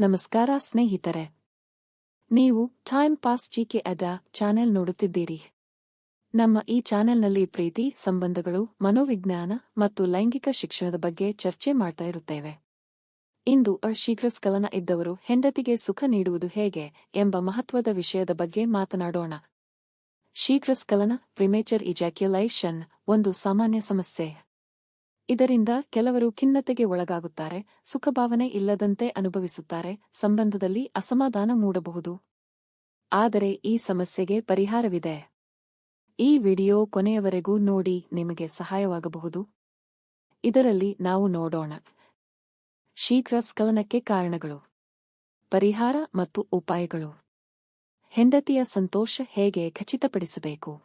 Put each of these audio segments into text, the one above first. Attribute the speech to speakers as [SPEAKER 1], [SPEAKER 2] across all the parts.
[SPEAKER 1] ನಮಸ್ಕಾರ ಸ್ನೇಹಿತರೆ. ನೀವು ಟೈಮ್ ಪಾಸ್ ಜಿಕೆ ಅದ ಚಾನೆಲ್ ನೋಡುತ್ತಿದ್ದೀರಿ. ನಮ್ಮ ಈ ಚಾನೆಲ್ನಲ್ಲಿ ಪ್ರೀತಿ, ಸಂಬಂಧಗಳು, ಮನೋವಿಜ್ಞಾನ ಮತ್ತು ಲೈಂಗಿಕ ಶಿಕ್ಷಣದ ಬಗ್ಗೆ ಚರ್ಚೆ ಮಾಡ್ತಾ ಇರುತ್ತೇವೆ. ಇಂದು ಶೀಘ್ರಸ್ಖಲನ ಇದ್ದವರು ಹೆಂಡತಿಗೆ ಸುಖ ನೀಡುವುದು ಹೇಗೆ ಎಂಬ ಮಹತ್ವದ ವಿಷಯದ ಬಗ್ಗೆ ಮಾತನಾಡೋಣ. ಶೀಘ್ರಸ್ಖಲನ ಪ್ರಿಮೇಚರ್ ಇಜಾಕ್ಯುಲೈಷನ್ ಒಂದು ಸಾಮಾನ್ಯ ಸಮಸ್ಯೆ. ಇದರಿಂದ ಕೆಲವರು ಖಿನ್ನತೆಗೆ ಒಳಗಾಗುತ್ತಾರೆ, ಸುಖಭಾವನೆ ಇಲ್ಲದಂತೆ ಅನುಭವಿಸುತ್ತಾರೆ, ಸಂಬಂಧದಲ್ಲಿ ಅಸಮಾಧಾನ ಮೂಡಬಹುದು. ಆದರೆ ಈ ಸಮಸ್ಯೆಗೆ ಪರಿಹಾರವಿದೆ. ಈ ವಿಡಿಯೋ ಕೊನೆಯವರೆಗೂ ನೋಡಿ, ನಿಮಗೆ ಸಹಾಯವಾಗಬಹುದು. ಇದರಲ್ಲಿ ನಾವು ನೋಡೋಣ. ಶೀಘ್ರ ಸ್ಖಲನಕ್ಕೆ ಕಾರಣಗಳು. ಪರಿಹಾರ ಮತ್ತು ಉಪಾಯಗಳು. ಹೆಂಡತಿಯ ಸಂತೋಷ ಹೇಗೆ ಖಚಿತಪಡಿಸಬೇಕು?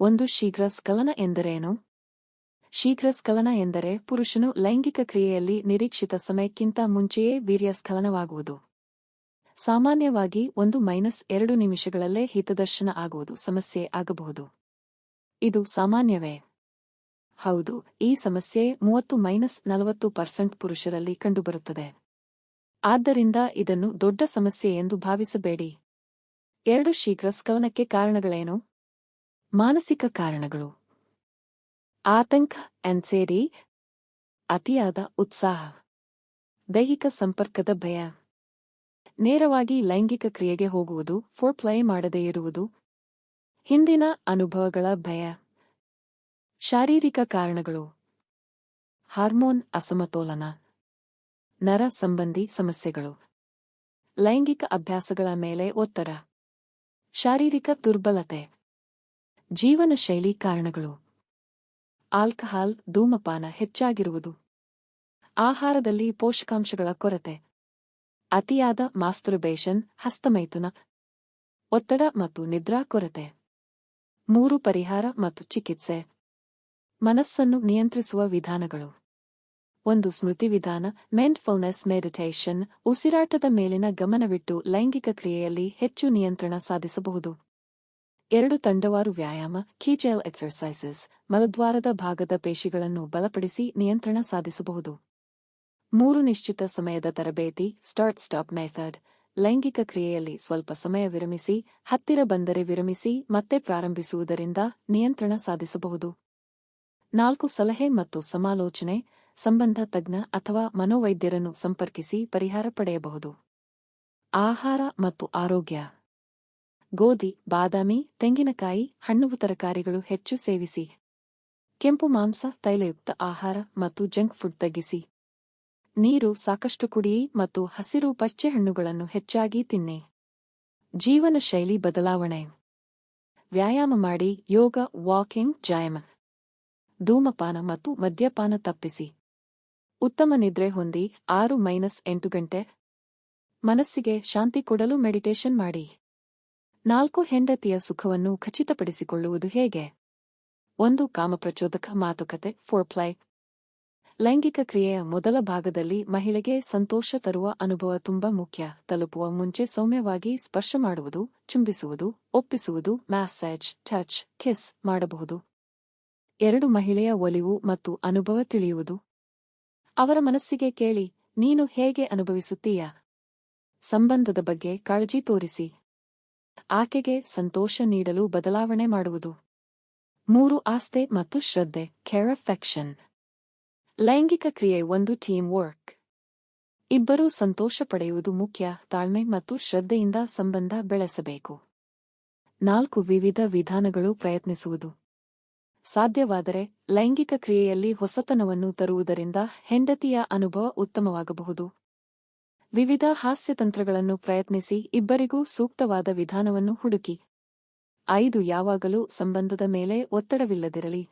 [SPEAKER 1] ಒಂದು ಶೀಘ್ರ ಸ್ಖಲನ ಎಂದರೇನು? ಶೀಘ್ರಸ್ಖಲನ ಎಂದರೆ ಪುರುಷನು ಲೈಂಗಿಕ ಕ್ರಿಯೆಯಲ್ಲಿ ನಿರೀಕ್ಷಿತ ಸಮಯಕ್ಕಿಂತ ಮುಂಚೆಯೇ ವೀರ್ಯ ಸ್ಖಲನವಾಗುವುದು ಸಾಮಾನ್ಯವಾಗಿ ಒಂದು ಮೈನಸ್ ಎರಡು ನಿಮಿಷಗಳಲ್ಲೇ ಹಿತದರ್ಶನ ಆಗುವುದು ಸಮಸ್ಯೆ ಆಗಬಹುದು. ಇದು ಸಾಮಾನ್ಯವೇ? ಹೌದು, ಈ ಸಮಸ್ಯೆ ಮೂವತ್ತು ಮೈನಸ್ ನಲವತ್ತು ಪರ್ಸೆಂಟ್ ಪುರುಷರಲ್ಲಿ ಕಂಡುಬರುತ್ತದೆ. ಆದ್ದರಿಂದ ಇದನ್ನು ದೊಡ್ಡ ಸಮಸ್ಯೆ ಎಂದು ಭಾವಿಸಬೇಡಿ. ಎರಡು ಶೀಘ್ರ ಸ್ಖಲನಕ್ಕೆ ಕಾರಣಗಳೇನು? ಮಾನಸಿಕ ಕಾರಣಗಳು. ಆತಂಕ ಎನ್ಸೇರಿ ಅತಿಯಾದ ಉತ್ಸಾಹ, ದೈಹಿಕ ಸಂಪರ್ಕದ ಭಯ. ನೇರವಾಗಿ ಲೈಂಗಿಕ ಕ್ರಿಯೆಗೆ ಹೋಗುವುದು ಫೋರ್ ಪ್ಲೈ ಮಾಡದೇ ಇರುವುದು. ಹಿಂದಿನ ಅನುಭವಗಳ ಭಯ. ಶಾರೀರಿಕ ಕಾರಣಗಳು. ಹಾರ್ಮೋನ್ ಅಸಮತೋಲನ. ನರ ಸಂಬಂಧಿ ಸಮಸ್ಯೆಗಳು. ಲೈಂಗಿಕ ಅಭ್ಯಾಸಗಳ ಮೇಲೆ ಒತ್ತಡ. ಶಾರೀರಿಕ ದುರ್ಬಲತೆ. ಜೀವನ ಶೈಲಿ ಕಾರಣಗಳು. ಆಲ್ಕಹಾಲ್ ಧೂಮಪಾನ ಹೆಚ್ಚಾಗಿರುವುದು. ಆಹಾರದಲ್ಲಿ ಪೋಷಕಾಂಶಗಳ ಕೊರತೆ. ಅತಿಯಾದ ಮಾಸ್ತುರ್ಬೇಷನ್, ಹಸ್ತಮೈಥುನ ಒತ್ತಡ ಮತ್ತು ನಿದ್ರಾ ಕೊರತೆ. ಮೂರು ಪರಿಹಾರ ಮತ್ತು ಚಿಕಿತ್ಸೆ. ಮನಸ್ಸನ್ನು ನಿಯಂತ್ರಿಸುವ ವಿಧಾನಗಳು. ಒಂದು ಸ್ಮೃತಿ ವಿಧಾನ ಮೆಂಟ್ಫುಲ್ನೆಸ್ ಮೆಡಿಟೇಷನ್ ಉಸಿರಾಟದ ಮೇಲಿನ ಗಮನವಿಟ್ಟು ಲೈಂಗಿಕ ಕ್ರಿಯೆಯಲ್ಲಿ ಹೆಚ್ಚು ನಿಯಂತ್ರಣ ಸಾಧಿಸಬಹುದು. ಎರಡು ತಂಡವಾರು ವ್ಯಾಯಾಮ, ಕೀಜೆಲ್ ಎಕ್ಸರ್ಸೈಸಸ್, ಮಲದ್ವಾರದ ಭಾಗದ ಪೇಶಿಗಳನ್ನು ಬಲಪಡಿಸಿ ನಿಯಂತ್ರಣ ಸಾಧಿಸಬಹುದು. ಮೂರು ನಿಶ್ಚಿತ ಸಮಯದ ತರಬೇತಿ ಸ್ಟಾರ್ಟ್ ಸ್ಟಾಪ್ ಮೆಥಡ್ ಲೈಂಗಿಕ ಕ್ರಿಯೆಯಲ್ಲಿ ಸ್ವಲ್ಪ ಸಮಯ ವಿರಮಿಸಿ, ಹತ್ತಿರ ಬಂದರೆ ವಿರಮಿಸಿ, ಮತ್ತೆ ಪ್ರಾರಂಭಿಸುವುದರಿಂದ ನಿಯಂತ್ರಣ ಸಾಧಿಸಬಹುದು. ನಾಲ್ಕು ಸಲಹೆ ಮತ್ತು ಸಮಾಲೋಚನೆ, ಸಂಬಂಧ ತಜ್ಞ ಅಥವಾ ಮನೋವೈದ್ಯರನ್ನು ಸಂಪರ್ಕಿಸಿ ಪರಿಹಾರ ಪಡೆಯಬಹುದು. ಆಹಾರ ಮತ್ತು ಆರೋಗ್ಯ. ಗೋಧಿ, ಬಾದಾಮಿ, ತೆಂಗಿನಕಾಯಿ, ಹಣ್ಣು ತರಕಾರಿಗಳು ಹೆಚ್ಚು ಸೇವಿಸಿ. ಕೆಂಪು ಮಾಂಸ, ತೈಲಯುಕ್ತ ಆಹಾರ ಮತ್ತು ಜಂಕ್ ಫುಡ್ ತಗ್ಗಿಸಿ. ನೀರು, ಸಾಕಷ್ಟು ಕುಡಿಯಿ ಮತ್ತು ಹಸಿರು ಪಚ್ಚೆ ಹಣ್ಣುಗಳನ್ನು ಹೆಚ್ಚಾಗಿ ತಿನ್ನಿ. ಜೀವನ ಶೈಲಿ ಬದಲಾವಣೆ. ವ್ಯಾಯಾಮ ಮಾಡಿ, ಯೋಗ, ವಾಕಿಂಗ್, ಜಾಯಮ. ಧೂಮಪಾನ ಮತ್ತು ಮದ್ಯಪಾನ ತಪ್ಪಿಸಿ. ಉತ್ತಮ ನಿದ್ರೆ ಹೊಂದಿ, ಆರು ಮೈನಸ್ ಎಂಟು ಗಂಟೆ. ಮನಸ್ಸಿಗೆ ಶಾಂತಿ ಕೊಡಲು ಮೆಡಿಟೇಷನ್ ಮಾಡಿ. ನಾಲ್ಕು ಹೆಂಡತಿಯ ಸುಖವನ್ನು ಖಚಿತಪಡಿಸಿಕೊಳ್ಳುವುದು ಹೇಗೆ? ಒಂದು, ಕಾಮಪ್ರಚೋದಕ ಮಾತುಕತೆ ಫೋರ್ಪ್ಲೈ ಲೈಂಗಿಕ ಕ್ರಿಯೆಯ ಮೊದಲ ಭಾಗದಲ್ಲಿ ಮಹಿಳೆಗೆ ಸಂತೋಷ ತರುವ ಅನುಭವ ತುಂಬಾ ಮುಖ್ಯ. ತಲುಪುವ ಮುಂಚೆ ಸೌಮ್ಯವಾಗಿ ಸ್ಪರ್ಶ ಮಾಡುವುದು, ಚುಂಬಿಸುವುದು, ಒಪ್ಪಿಸುವುದು ಮ್ಯಾಸೇಜ್ ಟಚ್ ಕಿಸ್ ಮಾಡಬಹುದು. ಎರಡು, ಮಹಿಳೆಯ ಒಲಿವು ಮತ್ತು ಅನುಭವ ತಿಳಿಯುವುದು. ಅವರ ಮನಸ್ಸಿಗೆ ಕೇಳಿ, ನೀನು ಹೇಗೆ ಅನುಭವಿಸುತ್ತೀಯ? ಸಂಬಂಧದ ಬಗ್ಗೆ ಕಾಳಜಿ ತೋರಿಸಿ. ಆಕೆಗೆ ಸಂತೋಷ ನೀಡಲು ಬದಲಾವಣೆ ಮಾಡುವುದು. ಮೂರು ಆಸ್ತೆ ಮತ್ತು ಶ್ರದ್ಧೆ ಕೇರ್ ಲೈಂಗಿಕ ಕ್ರಿಯೆ, ಒಂದು ಟೀಮ್ ವರ್ಕ್ ಇಬ್ಬರೂ ಸಂತೋಷ ಪಡೆಯುವುದು ಮುಖ್ಯ, ತಾಳ್ಮೆ ಮತ್ತು ಶ್ರದ್ಧೆಯಿಂದ ಸಂಬಂಧ ಬೆಳೆಸಬೇಕು. ನಾಲ್ಕು, ವಿವಿಧ ವಿಧಾನಗಳು ಪ್ರಯತ್ನಿಸುವುದು. ಸಾಧ್ಯವಾದರೆ, ಲೈಂಗಿಕ ಕ್ರಿಯೆಯಲ್ಲಿ ಹೊಸತನವನ್ನು ತರುವುದರಿಂದ ಹೆಂಡತಿಯ ಅನುಭವ ಉತ್ತಮವಾಗಬಹುದು. ವಿವಿಧ ಹಾಸ್ಯತಂತ್ರಗಳನ್ನು ಪ್ರಯತ್ನಿಸಿ ಇಬ್ಬರಿಗೂ ಸೂಕ್ತವಾದ ವಿಧಾನವನ್ನು ಹುಡುಕಿ. ಐದು ಯಾವಾಗಲೂ ಸಂಬಂಧದ ಮೇಲೆ ಒತ್ತಡವಿಲ್ಲದಿರಲಿ.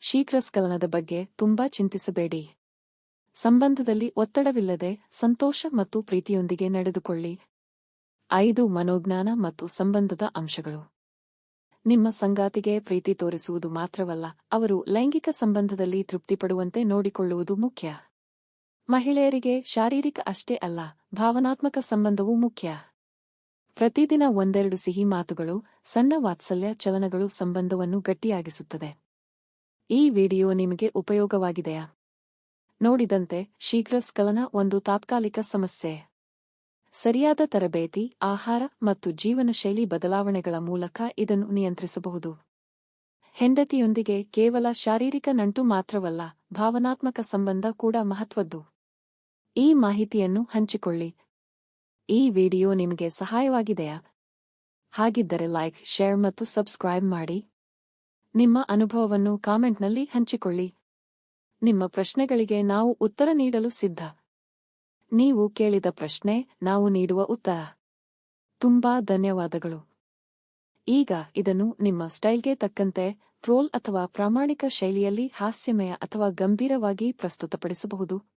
[SPEAKER 1] ಶೀಘ್ರಸ್ಖಲನದ ಬಗ್ಗೆ ತುಂಬಾ ಚಿಂತಿಸಬೇಡಿ. ಸಂಬಂಧದಲ್ಲಿ ಒತ್ತಡವಿಲ್ಲದೆ ಸಂತೋಷ ಮತ್ತು ಪ್ರೀತಿಯೊಂದಿಗೆ ನಡೆದುಕೊಳ್ಳಿ. ಐದು ಮನೋಜ್ಞಾನ ಮತ್ತು ಸಂಬಂಧದ ಅಂಶಗಳು. ನಿಮ್ಮ ಸಂಗಾತಿಗೆ ಪ್ರೀತಿ ತೋರಿಸುವುದು ಮಾತ್ರವಲ್ಲ, ಅವರು ಲೈಂಗಿಕ ಸಂಬಂಧದಲ್ಲಿ ತೃಪ್ತಿಪಡುವಂತೆ ನೋಡಿಕೊಳ್ಳುವುದು ಮುಖ್ಯ. ಮಹಿಳೆಯರಿಗೆ ಶಾರೀರಿಕ ಅಷ್ಟೇ ಅಲ್ಲ, ಭಾವನಾತ್ಮಕ ಸಂಬಂಧವೂ ಮುಖ್ಯ. ಪ್ರತಿದಿನ ಒಂದೆರಡು ಸಿಹಿ ಮಾತುಗಳು, ಸಣ್ಣ ವಾತ್ಸಲ್ಯ ಚಲನಗಳು ಸಂಬಂಧವನ್ನು ಗಟ್ಟಿಯಾಗಿಸುತ್ತದೆ. ಈ ವಿಡಿಯೋ ನಿಮಗೆ ಉಪಯೋಗವಾಗಿದೆಯಾ? ನೋಡಿದಂತೆ ಶೀಘ್ರ ಸ್ಖಲನ ಒಂದು ತಾತ್ಕಾಲಿಕ ಸಮಸ್ಯೆ. ಸರಿಯಾದ ತರಬೇತಿ, ಆಹಾರ ಮತ್ತು ಜೀವನ ಶೈಲಿ ಬದಲಾವಣೆಗಳ ಮೂಲಕ ಇದನ್ನು ನಿಯಂತ್ರಿಸಬಹುದು. ಹೆಂಡತಿಯೊಂದಿಗೆ ಕೇವಲ ಶಾರೀರಿಕ ನಂಟು ಮಾತ್ರವಲ್ಲ, ಭಾವನಾತ್ಮಕ ಸಂಬಂಧ ಕೂಡ ಮಹತ್ವದ್ದು. ಈ ಮಾಹಿತಿಯನ್ನು ಹಂಚಿಕೊಳ್ಳಿ. ಈ ವಿಡಿಯೋ ನಿಮಗೆ ಸಹಾಯವಾಗಿದೆಯಾ? ಹಾಗಿದ್ದರೆ ಲೈಕ್, ಶೇರ್ ಮತ್ತು ಸಬ್ಸ್ಕ್ರೈಬ್ ಮಾಡಿ. ನಿಮ್ಮ ಅನುಭವವನ್ನು ಕಾಮೆಂಟ್ನಲ್ಲಿ ಹಂಚಿಕೊಳ್ಳಿ. ನಿಮ್ಮ ಪ್ರಶ್ನೆಗಳಿಗೆ ನಾವು ಉತ್ತರ ನೀಡಲು ಸಿದ್ಧ. ನೀವು ಕೇಳಿದ ಪ್ರಶ್ನೆ, ನಾವು ನೀಡುವ ಉತ್ತರ. ತುಂಬಾ ಧನ್ಯವಾದಗಳು. ಈಗ ಇದನ್ನು ನಿಮ್ಮ ಸ್ಟೈಲ್ಗೆ ತಕ್ಕಂತೆ ಟ್ರೋಲ್ ಅಥವಾ ಪ್ರಾಮಾಣಿಕ ಶೈಲಿಯಲ್ಲಿ ಹಾಸ್ಯಮಯ ಅಥವಾ ಗಂಭೀರವಾಗಿ ಪ್ರಸ್ತುತಪಡಿಸಬಹುದು.